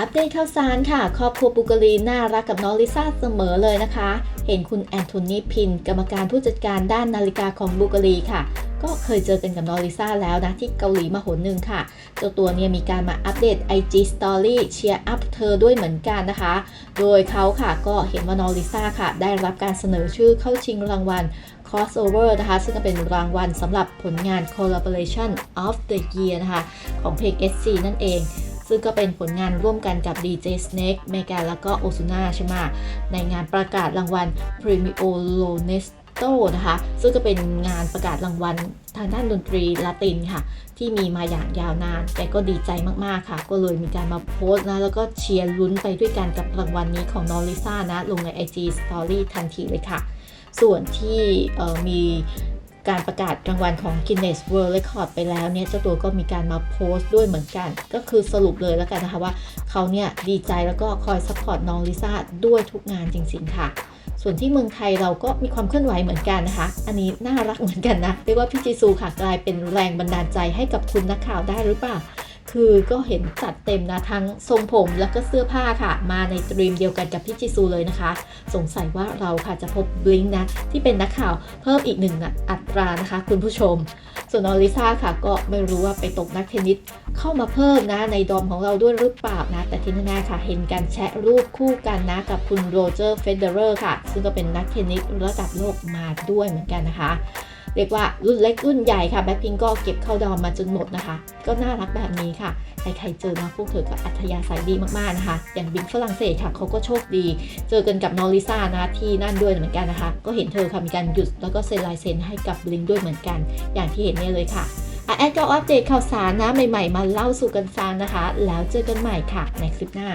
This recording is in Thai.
อัปเดตข่าวสารค่ะ ครอบครัวบุกลีน่ารักกับน้องลิซ่าเสมอเลยนะคะ เห็นคุณแอนโทนีพิน กรรมการผู้จัดการด้านนาฬิกาของบุกลีค่ะ ก็เคยเจอกันกับน้องลิซ่าแล้วนะ ที่เกาหลีมาหนหนึ่งค่ะ เจ้าตัวเนี่ยมีการมาอัปเดต IG Story เชียร์อัพเธอด้วยเหมือนกันนะคะ โดยเขาค่ะก็เห็นว่าน้องลิซ่าค่ะ ได้รับการเสนอชื่อเข้าชิงรางวัล crossover นะคะ ซึ่งก็เป็นรางวัลสำหรับผลงาน collaboration of the year นะคะ ของเพลง SC นั่นเอง ซึ่งก็เป็นผลงานร่วมกันกับ DJ Snake เมกาแล้วก็โอซูน่าใช่ไหมในงานประกาศรางวัล Premio Lonesto นะคะ ซึ่งก็เป็นงานประกาศรางวัลทางด้านดนตรีลาตินค่ะ ที่มีมาอย่างยาวนาน แต่ก็ดีใจมากๆค่ะ ก็เลยมีการมาโพสต์นะ แล้วก็เชียร์ลุ้นไปด้วยกันกับรางวัลนี้ของน้องลิซ่านะ ลงใน IG Story ทันทีเลยค่ะ ส่วนที่มี การประกาศรางวัลของ Guinness World Record ไปแล้วเนี่ยเจ้าตัวก็มีการมาโพสต์ด้วยเหมือนกัน ก็คือสรุปเลยแล้วกันนะคะว่าเขาเนี่ยดีใจแล้วก็คอยซัพพอร์ตน้องลิซ่าด้วยทุกงานจริง ๆ ค่ะส่วนที่เมืองไทยเราก็มีความเคลื่อนไหวเหมือนกันนะคะ อันนี้น่ารักเหมือนกันนะ เรียกว่าพี่จีซูค่ะกลายเป็นแรงบันดาลใจให้กับคุณนักข่าวได้หรือเปล่า คือก็เห็นจัดเต็มนะทั้งทรงผมแล้วก็เสื้อผ้าค่ะ มาในตรีมเดียวกันกับพี่จิซูเลยนะคะ สงสัยว่าเราค่ะจะพบบลิงก์นะ ที่เป็นนักข่าวเพิ่มอีกหนึ่งอัตรานะคะ คุณผู้ชม ส่วนอลิซาค่ะ ก็ไม่รู้ว่าไปตกนักเทนนิสเข้ามาเพิ่มนะในดอมของเราด้วยหรือเปล่านะ แต่ที่แน่ๆค่ะ เห็นการแชะรูปคู่กันนะกับคุณโรเจอร์เฟเดอร์ค่ะ ซึ่งก็เป็นนักเทนนิสระดับโลกมาด้วยเหมือนกันนะคะ เรียกว่ารุ่นเล็กรุ่นใหญ่ค่ะแบ็คพิงก็เก็บเข้าดอมมาจนหมดนะคะ ก็น่ารักแบบนี้ค่ะใครๆเจอมาพวกเธอก็อัธยาศัยดีมากๆนะคะ อย่างบิงฝรั่งเศสค่ะเขาก็โชคดี เจอกันกับนอริซ่านะที่นั่นด้วยเหมือนกันนะคะ ก็เห็นเธอค่ะมีการหยุดแล้วก็เซ็นลายเซ็นให้กับบลิงด้วยเหมือนกัน อย่างที่เห็นเนี่ยเลยค่ะอะแอดก็อัปเดตข่าวสารนะใหม่ๆ มาเล่าสู่กันฟังนะคะ แล้วเจอกันใหม่ค่ะในคลิปหน้า